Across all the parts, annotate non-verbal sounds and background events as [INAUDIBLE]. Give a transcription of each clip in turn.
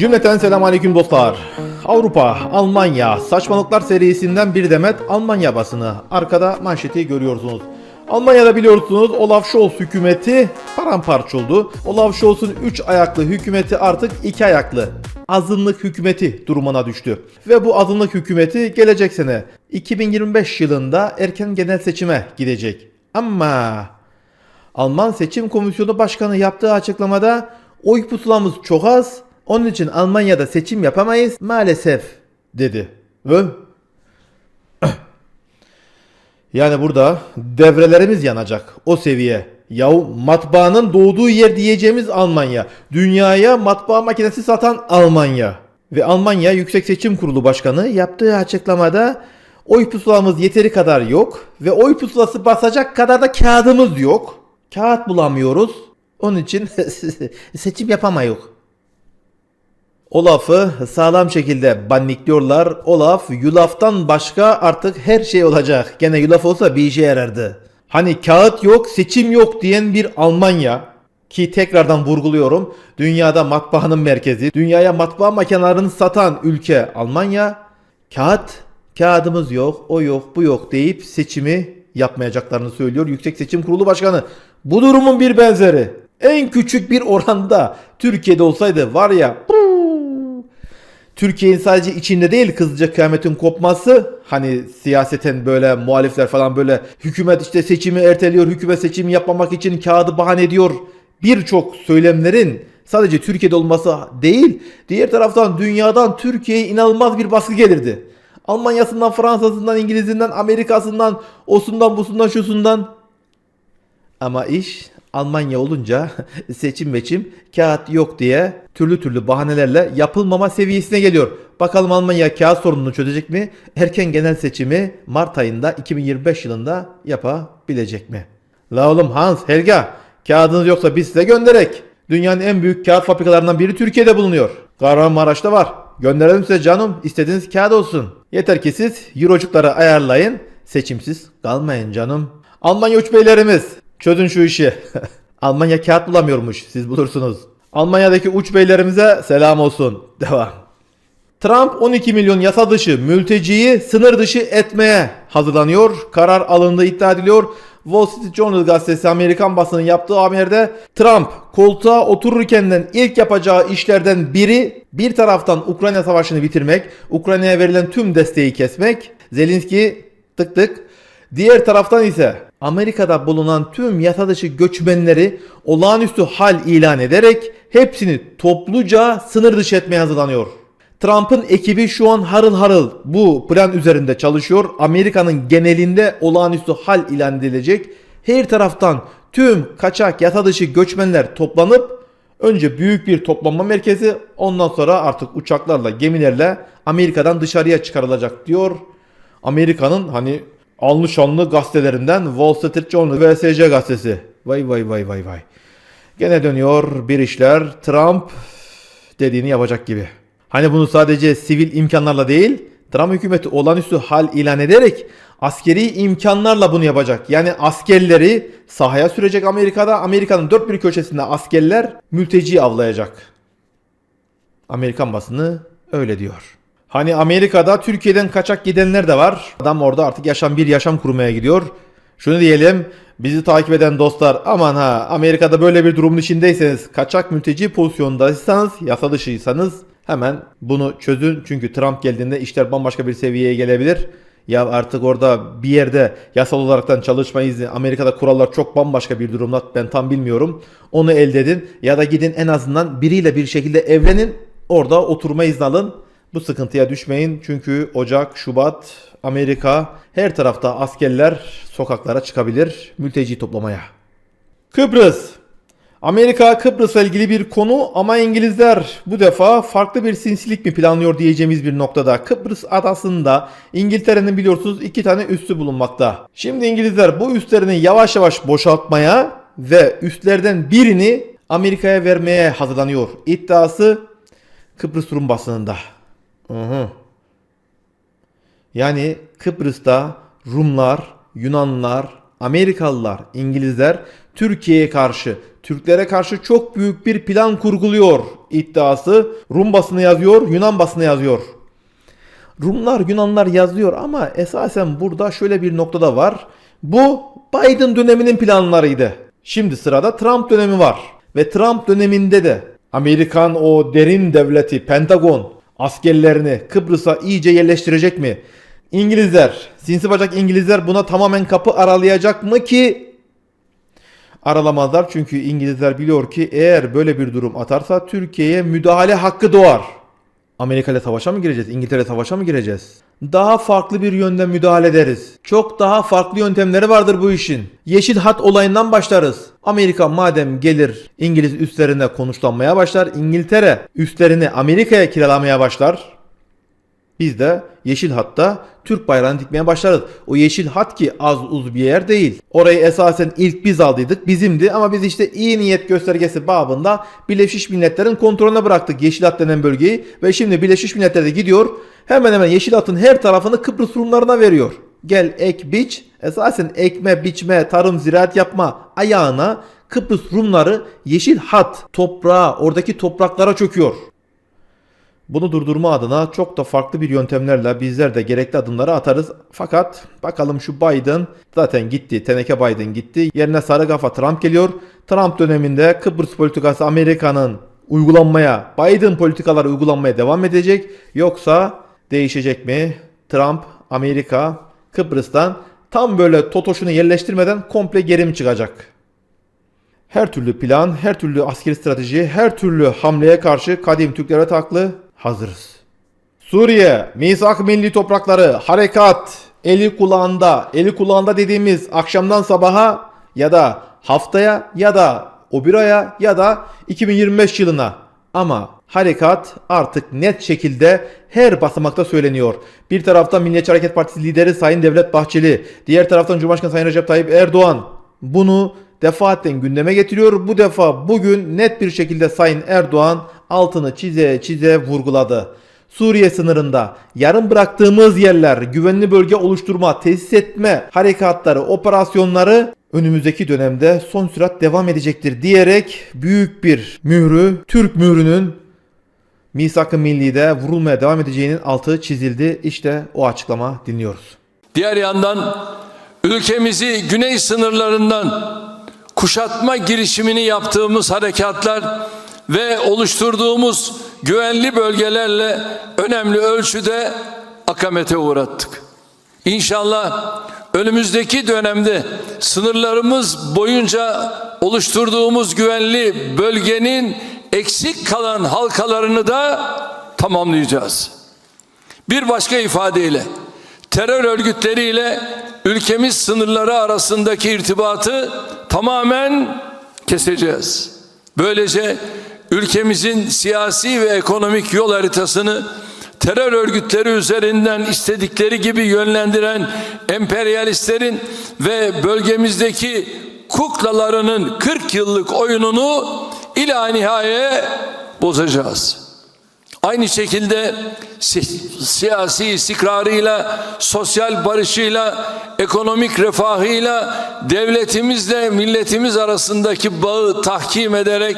Cümleten selam aleyküm dostlar. Avrupa, Almanya, saçmalıklar serisinden bir demet Almanya basını. Arkada manşeti görüyorsunuz. Almanya'da biliyorsunuz Olaf Scholz hükümeti paramparça oldu. Olaf Scholz'un 3 ayaklı hükümeti artık 2 ayaklı azınlık hükümeti durumuna düştü. Ve bu azınlık hükümeti gelecek sene 2025 yılında erken genel seçime gidecek. Ama Alman Seçim Komisyonu Başkanı yaptığı açıklamada oy pusulamız çok az. Onun için Almanya'da seçim yapamayız maalesef dedi. Ve [CLEARS THROAT] yani burada devrelerimiz yanacak o seviye. Yahu matbaanın doğduğu yer diyeceğimiz Almanya. Dünyaya matbaa makinesi satan Almanya. Ve Almanya Yüksek Seçim Kurulu Başkanı yaptığı açıklamada oy pusulamız yeteri kadar yok ve oy pusulası basacak kadar da kağıdımız yok. Kağıt bulamıyoruz. Onun için [LAUGHS] seçim yapamayız. Olaf'ı sağlam şekilde bannikliyorlar. Olaf yulaftan başka artık her şey olacak. Gene yulaf olsa bir işe yarardı. Hani kağıt yok, seçim yok diyen bir Almanya ki tekrardan vurguluyorum. Dünyada matbaanın merkezi, dünyaya matbaa makinelerini satan ülke Almanya. Kağıt, kağıdımız yok, o yok, bu yok deyip seçimi yapmayacaklarını söylüyor Yüksek Seçim Kurulu Başkanı. Bu durumun bir benzeri. En küçük bir oranda Türkiye'de olsaydı var ya Türkiye'nin sadece içinde değil kızılca kıyametin kopması hani siyaseten böyle muhalifler falan böyle hükümet işte seçimi erteliyor hükümet seçimi yapmamak için kağıdı bahane ediyor birçok söylemlerin sadece Türkiye'de olması değil diğer taraftan dünyadan Türkiye'ye inanılmaz bir baskı gelirdi. Almanya'sından, Fransa'sından, İngiliz'inden, Amerika'sından, osundan, busundan, şusundan. Ama iş Almanya olunca [LAUGHS] seçim meçim kağıt yok diye türlü türlü bahanelerle yapılmama seviyesine geliyor. Bakalım Almanya kağıt sorununu çözecek mi? Erken genel seçimi Mart ayında 2025 yılında yapabilecek mi? La oğlum Hans, Helga kağıdınız yoksa biz size gönderek. Dünyanın en büyük kağıt fabrikalarından biri Türkiye'de bulunuyor. Kahramanmaraş'ta var. Gönderelim size canım. İstediğiniz kağıt olsun. Yeter ki siz eurocukları ayarlayın. Seçimsiz kalmayın canım. Almanya uç beylerimiz çözün şu işi. [LAUGHS] Almanya kağıt bulamıyormuş. Siz bulursunuz. Almanya'daki uç beylerimize selam olsun. [LAUGHS] Devam. Trump 12 milyon yasa dışı mülteciyi sınır dışı etmeye hazırlanıyor. Karar alındığı iddia ediliyor. Wall Street Journal gazetesi Amerikan basının yaptığı haberde Trump koltuğa otururken ilk yapacağı işlerden biri bir taraftan Ukrayna savaşını bitirmek, Ukrayna'ya verilen tüm desteği kesmek, Zelenski tık tık, diğer taraftan ise Amerika'da bulunan tüm yasa dışı göçmenleri olağanüstü hal ilan ederek hepsini topluca sınır dışı etmeye hazırlanıyor. Trump'ın ekibi şu an harıl harıl bu plan üzerinde çalışıyor. Amerika'nın genelinde olağanüstü hal ilan edilecek. Her taraftan tüm kaçak yasa dışı göçmenler toplanıp önce büyük bir toplanma merkezi ondan sonra artık uçaklarla gemilerle Amerika'dan dışarıya çıkarılacak diyor. Amerika'nın hani alnı şanlı gazetelerinden Wall Street Journal ve gazetesi. Vay vay vay vay vay. Gene dönüyor bir işler. Trump dediğini yapacak gibi. Hani bunu sadece sivil imkanlarla değil, Trump hükümeti olağanüstü hal ilan ederek askeri imkanlarla bunu yapacak. Yani askerleri sahaya sürecek Amerika'da. Amerika'nın dört bir köşesinde askerler mülteci avlayacak. Amerikan basını öyle diyor. Hani Amerika'da Türkiye'den kaçak gidenler de var. Adam orada artık yaşam bir yaşam kurmaya gidiyor. Şunu diyelim bizi takip eden dostlar aman ha Amerika'da böyle bir durumun içindeyseniz kaçak mülteci pozisyondaysanız yasa dışıysanız hemen bunu çözün. Çünkü Trump geldiğinde işler bambaşka bir seviyeye gelebilir. Ya artık orada bir yerde yasal olaraktan çalışma izni Amerika'da kurallar çok bambaşka bir durumda ben tam bilmiyorum. Onu elde edin ya da gidin en azından biriyle bir şekilde evlenin orada oturma izni alın. Bu sıkıntıya düşmeyin çünkü Ocak, Şubat, Amerika her tarafta askerler sokaklara çıkabilir mülteci toplamaya. Kıbrıs Amerika Kıbrıs'la ilgili bir konu ama İngilizler bu defa farklı bir sinsilik mi planlıyor diyeceğimiz bir noktada. Kıbrıs adasında İngiltere'nin biliyorsunuz iki tane üssü bulunmakta. Şimdi İngilizler bu üslerini yavaş yavaş boşaltmaya ve üstlerden birini Amerika'ya vermeye hazırlanıyor. İddiası Kıbrıs Rum basınında. Hı. Yani Kıbrıs'ta Rumlar, Yunanlılar, Amerikalılar, İngilizler Türkiye'ye karşı, Türklere karşı çok büyük bir plan kurguluyor iddiası Rum basını yazıyor, Yunan basını yazıyor. Rumlar, Yunanlar yazıyor ama esasen burada şöyle bir noktada var. Bu Biden döneminin planlarıydı. Şimdi sırada Trump dönemi var. Ve Trump döneminde de Amerikan o derin devleti Pentagon askerlerini Kıbrıs'a iyice yerleştirecek mi? İngilizler, sinsi bacak İngilizler buna tamamen kapı aralayacak mı ki aralamazlar çünkü İngilizler biliyor ki eğer böyle bir durum atarsa Türkiye'ye müdahale hakkı doğar. Amerika ile savaşa mı gireceğiz? İngiltere savaşa mı gireceğiz? Daha farklı bir yönden müdahale ederiz. Çok daha farklı yöntemleri vardır bu işin. Yeşil hat olayından başlarız. Amerika madem gelir İngiliz üstlerine konuşlanmaya başlar. İngiltere üstlerini Amerika'ya kiralamaya başlar. Biz de yeşil hatta Türk bayrağını dikmeye başlarız. O yeşil hat ki az uz bir yer değil. Orayı esasen ilk biz aldıydık. Bizimdi ama biz işte iyi niyet göstergesi babında Birleşmiş Milletler'in kontrolüne bıraktık yeşil hat denen bölgeyi. Ve şimdi Birleşmiş Milletler de gidiyor hemen hemen yeşil hatın her tarafını Kıbrıs Rumlarına veriyor. Gel ek biç esasen ekme biçme tarım ziraat yapma ayağına Kıbrıs Rumları yeşil hat toprağa oradaki topraklara çöküyor. Bunu durdurma adına çok da farklı bir yöntemlerle bizler de gerekli adımları atarız. Fakat bakalım şu Biden zaten gitti. Teneke Biden gitti. Yerine sarı kafa Trump geliyor. Trump döneminde Kıbrıs politikası Amerika'nın uygulanmaya, Biden politikaları uygulanmaya devam edecek. Yoksa değişecek mi? Trump, Amerika, Kıbrıs'tan tam böyle totoşunu yerleştirmeden komple geri mi çıkacak? Her türlü plan, her türlü askeri strateji, her türlü hamleye karşı kadim Türk devleti haklı hazırız. Suriye, misak milli toprakları, harekat, eli kulağında, eli kulağında dediğimiz akşamdan sabaha ya da haftaya ya da o bir aya ya da 2025 yılına. Ama harekat artık net şekilde her basamakta söyleniyor. Bir taraftan Milliyetçi Hareket Partisi lideri Sayın Devlet Bahçeli, diğer taraftan Cumhurbaşkanı Sayın Recep Tayyip Erdoğan bunu defaatten gündeme getiriyor. Bu defa bugün net bir şekilde Sayın Erdoğan altını çize çize vurguladı. Suriye sınırında yarım bıraktığımız yerler, güvenli bölge oluşturma, tesis etme harekatları, operasyonları önümüzdeki dönemde son sürat devam edecektir diyerek büyük bir mührü, Türk mührünün misak-ı millide vurulmaya devam edeceğinin altı çizildi. İşte o açıklama dinliyoruz. Diğer yandan ülkemizi güney sınırlarından kuşatma girişimini yaptığımız harekatlar ve oluşturduğumuz güvenli bölgelerle önemli ölçüde akamete uğrattık. İnşallah önümüzdeki dönemde sınırlarımız boyunca oluşturduğumuz güvenli bölgenin eksik kalan halkalarını da tamamlayacağız. Bir başka ifadeyle terör örgütleriyle ülkemiz sınırları arasındaki irtibatı tamamen keseceğiz. Böylece ülkemizin siyasi ve ekonomik yol haritasını terör örgütleri üzerinden istedikleri gibi yönlendiren emperyalistlerin ve bölgemizdeki kuklalarının 40 yıllık oyununu ila nihayeye bozacağız. Aynı şekilde si- siyasi istikrarıyla, sosyal barışıyla, ekonomik refahıyla devletimizle milletimiz arasındaki bağı tahkim ederek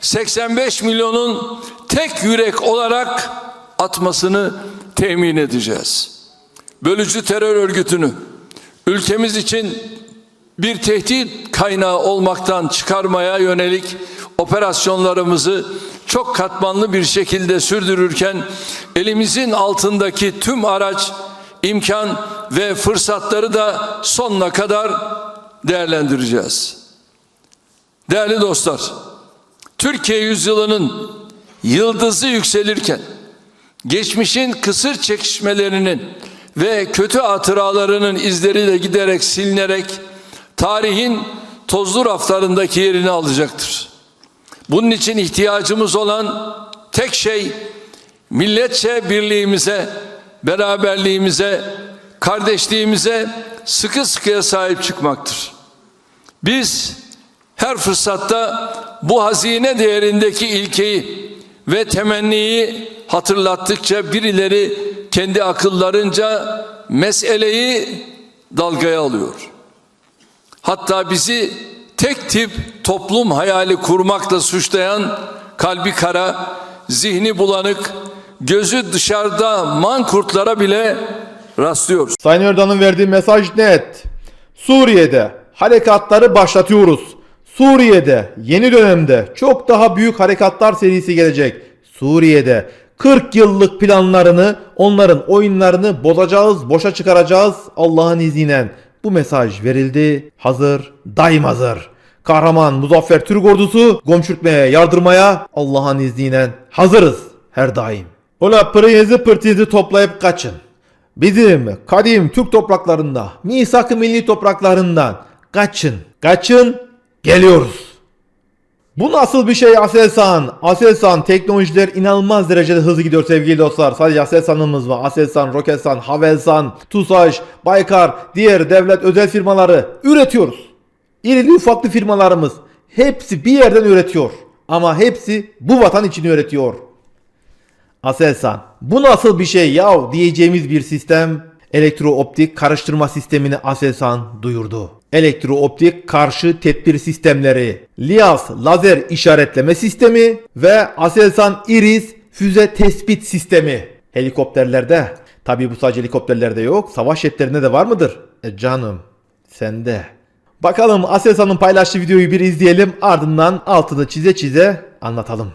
85 milyonun tek yürek olarak atmasını temin edeceğiz. Bölücü terör örgütünü ülkemiz için bir tehdit kaynağı olmaktan çıkarmaya yönelik operasyonlarımızı çok katmanlı bir şekilde sürdürürken elimizin altındaki tüm araç, imkan ve fırsatları da sonuna kadar değerlendireceğiz. Değerli dostlar, Türkiye yüzyılının yıldızı yükselirken geçmişin kısır çekişmelerinin ve kötü hatıralarının izleri de giderek silinerek tarihin tozlu raflarındaki yerini alacaktır. Bunun için ihtiyacımız olan tek şey milletçe birliğimize, beraberliğimize, kardeşliğimize sıkı sıkıya sahip çıkmaktır. Biz her fırsatta bu hazine değerindeki ilkeyi ve temenniyi hatırlattıkça birileri kendi akıllarınca meseleyi dalgaya alıyor. Hatta bizi tek tip toplum hayali kurmakla suçlayan kalbi kara, zihni bulanık, gözü dışarıda mankurtlara bile rastlıyoruz. Sayın Erdoğan'ın verdiği mesaj net. Suriye'de harekatları başlatıyoruz. Suriye'de yeni dönemde çok daha büyük harekatlar serisi gelecek. Suriye'de 40 yıllık planlarını, onların oyunlarını bozacağız, boşa çıkaracağız Allah'ın izniyle. Bu mesaj verildi. Hazır, daim hazır. Kahraman Muzaffer Türk ordusu gomçürtmeye, yardırmaya Allah'ın izniyle hazırız her daim. Ola pırınızı pırtınızı toplayıp kaçın. Bizim kadim Türk topraklarında, misak-ı milli topraklarından kaçın, kaçın, geliyoruz. Bu nasıl bir şey Aselsan? Aselsan teknolojiler inanılmaz derecede hızlı gidiyor sevgili dostlar. Sadece Aselsan'ımız var. Aselsan, Roketsan, Havelsan, TUSAŞ, Baykar, diğer devlet özel firmaları üretiyoruz. İrili ufaklı firmalarımız hepsi bir yerden üretiyor. Ama hepsi bu vatan için üretiyor. Aselsan. Bu nasıl bir şey yav diyeceğimiz bir sistem elektrooptik karıştırma sistemini Aselsan duyurdu. Elektrooptik karşı tedbir sistemleri, LIAS lazer işaretleme sistemi ve Aselsan Iris füze tespit sistemi. Helikopterlerde, tabi bu sadece helikopterlerde yok, savaş jetlerinde de var mıdır? E canım, sende. Bakalım Aselsan'ın paylaştığı videoyu bir izleyelim ardından altını çize çize anlatalım.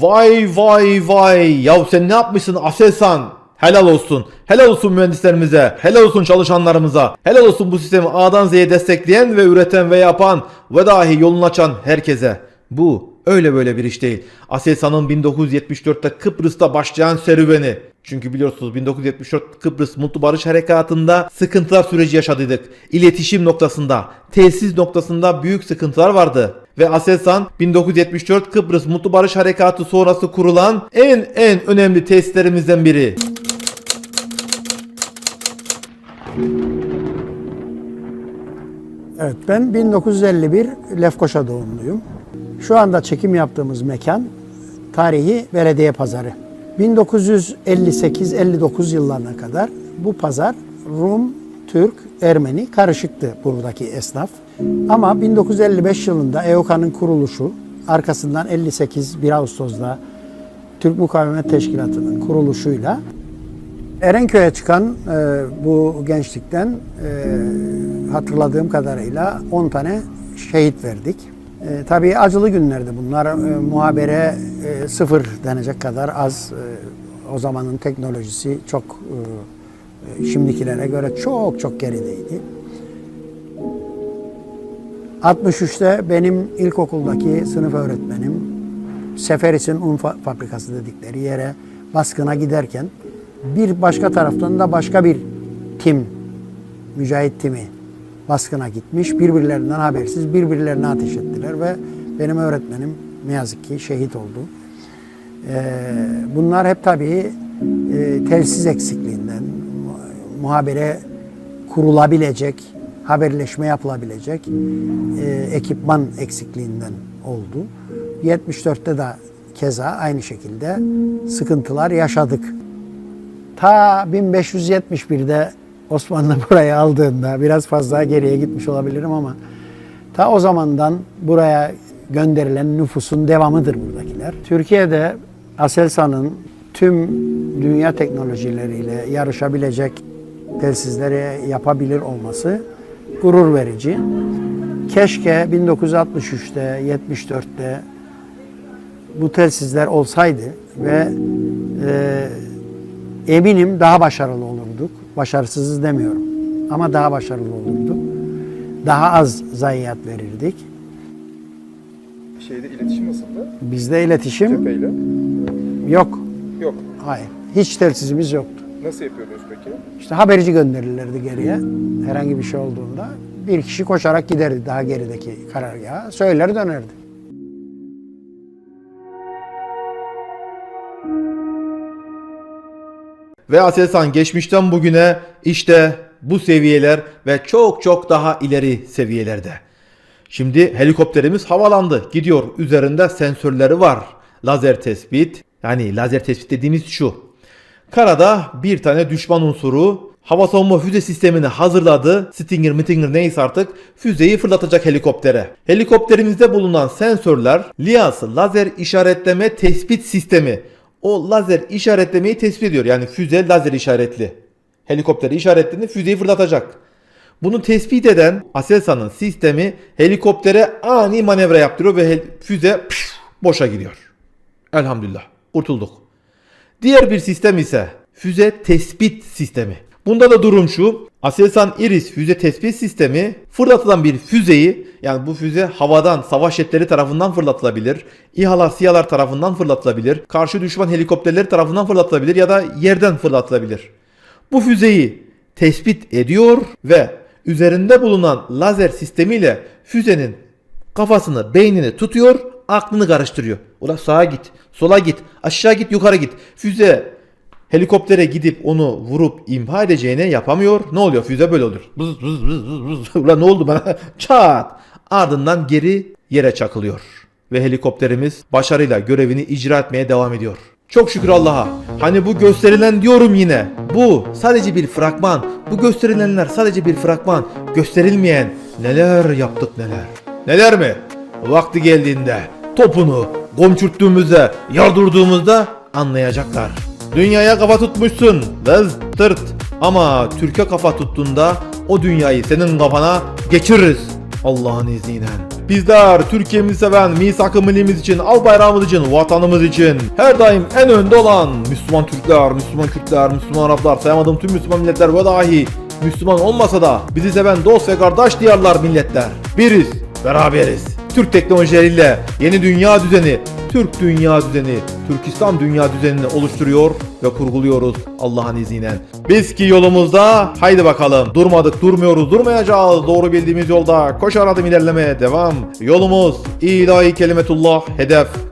Vay vay vay. Ya sen ne yapmışsın Aselsan? Helal olsun. Helal olsun mühendislerimize. Helal olsun çalışanlarımıza. Helal olsun bu sistemi A'dan Z'ye destekleyen ve üreten ve yapan ve dahi yolunu açan herkese. Bu öyle böyle bir iş değil. Aselsan'ın 1974'te Kıbrıs'ta başlayan serüveni. Çünkü biliyorsunuz 1974 Kıbrıs Mutlu Barış Harekatı'nda sıkıntılar süreci yaşadıydık. İletişim noktasında, tesis noktasında büyük sıkıntılar vardı. Ve Aselsan 1974 Kıbrıs Mutlu Barış Harekatı sonrası kurulan en en önemli tesislerimizden biri. Evet ben 1951 Lefkoşa doğumluyum. Şu anda çekim yaptığımız mekan tarihi belediye pazarı. 1958-59 yıllarına kadar bu pazar Rum, Türk, Ermeni karışıktı buradaki esnaf. Ama 1955 yılında EOKA'nın kuruluşu, arkasından 58 1 Ağustos'da Türk Mukavemet Teşkilatı'nın kuruluşuyla Erenköy'e çıkan e, bu gençlikten e, hatırladığım kadarıyla 10 tane şehit verdik. E, tabii acılı günlerdi bunlar. E, muhabere e, sıfır denecek kadar az. E, o zamanın teknolojisi çok e, şimdikilere göre çok çok gerideydi. 63'te benim ilkokuldaki sınıf öğretmenim Seferis'in un fa- fabrikası dedikleri yere baskına giderken bir başka taraftan da başka bir tim, mücahit timi baskına gitmiş. Birbirlerinden habersiz birbirlerine ateş ettiler ve benim öğretmenim ne yazık ki şehit oldu. Ee, bunlar hep tabii e, telsiz eksikliğinden, mu- muhabere kurulabilecek, haberleşme yapılabilecek e, ekipman eksikliğinden oldu. 74'te de keza aynı şekilde sıkıntılar yaşadık. Ta 1571'de Osmanlı [LAUGHS] burayı aldığında biraz fazla geriye gitmiş olabilirim ama ta o zamandan buraya gönderilen nüfusun devamıdır buradakiler. Türkiye'de Aselsan'ın tüm dünya teknolojileriyle yarışabilecek telsizleri yapabilir olması gurur verici. Keşke 1963'te, 74'te bu telsizler olsaydı ve e, eminim daha başarılı olurduk. Başarısızız demiyorum ama daha başarılı olurduk. Daha az zayiat verirdik. Şeyde iletişim nasıldı? Bizde iletişim Cepheyle. yok. Yok. Hayır. Hiç telsizimiz yoktu. Nasıl yapıyordunuz peki? İşte haberci gönderilirdi geriye. Herhangi bir şey olduğunda bir kişi koşarak giderdi daha gerideki karargaha. Söyler dönerdi. Ve Aselsan geçmişten bugüne işte bu seviyeler ve çok çok daha ileri seviyelerde. Şimdi helikopterimiz havalandı. Gidiyor. Üzerinde sensörleri var. Lazer tespit. Yani lazer tespit dediğimiz şu. Karada bir tane düşman unsuru hava savunma füze sistemini hazırladı. Stinger, Mittinger neyse artık füzeyi fırlatacak helikoptere. Helikopterimizde bulunan sensörler LIAS lazer işaretleme tespit sistemi. O lazer işaretlemeyi tespit ediyor. Yani füze lazer işaretli. Helikopteri işaretlediğinde füzeyi fırlatacak. Bunu tespit eden Aselsan'ın sistemi helikoptere ani manevra yaptırıyor ve füze püf, boşa gidiyor. Elhamdülillah kurtulduk. Diğer bir sistem ise füze tespit sistemi. Bunda da durum şu. Aselsan Iris füze tespit sistemi fırlatılan bir füzeyi yani bu füze havadan savaş jetleri tarafından fırlatılabilir. İHA'lar SİHA'lar tarafından fırlatılabilir. Karşı düşman helikopterleri tarafından fırlatılabilir ya da yerden fırlatılabilir. Bu füzeyi tespit ediyor ve üzerinde bulunan lazer sistemiyle füzenin kafasını, beynini tutuyor, aklını karıştırıyor. Ula sağa git, sola git, aşağı git, yukarı git. Füze helikoptere gidip onu vurup imha edeceğine yapamıyor. Ne oluyor? Füze böyle olur. Bız bız bız bız bız. [LAUGHS] Ula ne oldu bana? [LAUGHS] Çat. Ardından geri yere çakılıyor. Ve helikopterimiz başarıyla görevini icra etmeye devam ediyor. Çok şükür Allah'a. Hani bu gösterilen diyorum yine. Bu sadece bir fragman. Bu gösterilenler sadece bir fragman. Gösterilmeyen neler yaptık neler. Neler mi? Vakti geldiğinde topunu gomçurttuğumuzda, yardırdığımızda anlayacaklar. Dünyaya kafa tutmuşsun. Vız tırt. Ama Türkiye kafa tuttuğunda o dünyayı senin kafana geçiririz. Allah'ın izniyle. Bizler Türkiye'mizi seven, misak-ı millimiz için, al bayrağımız için, vatanımız için her daim en önde olan Müslüman Türkler, Müslüman Kürtler, Müslüman Araplar, sayamadığım tüm Müslüman milletler ve dahi Müslüman olmasa da bizi seven dost ve kardeş diyarlar milletler. Biriz, beraberiz. Türk teknolojileriyle yeni dünya düzeni, Türk dünya düzeni, Türk İslam dünya düzenini oluşturuyor ve kurguluyoruz Allah'ın izniyle. Biz ki yolumuzda haydi bakalım durmadık durmuyoruz durmayacağız doğru bildiğimiz yolda koşar adım ilerlemeye devam. Yolumuz ilahi kelimetullah hedef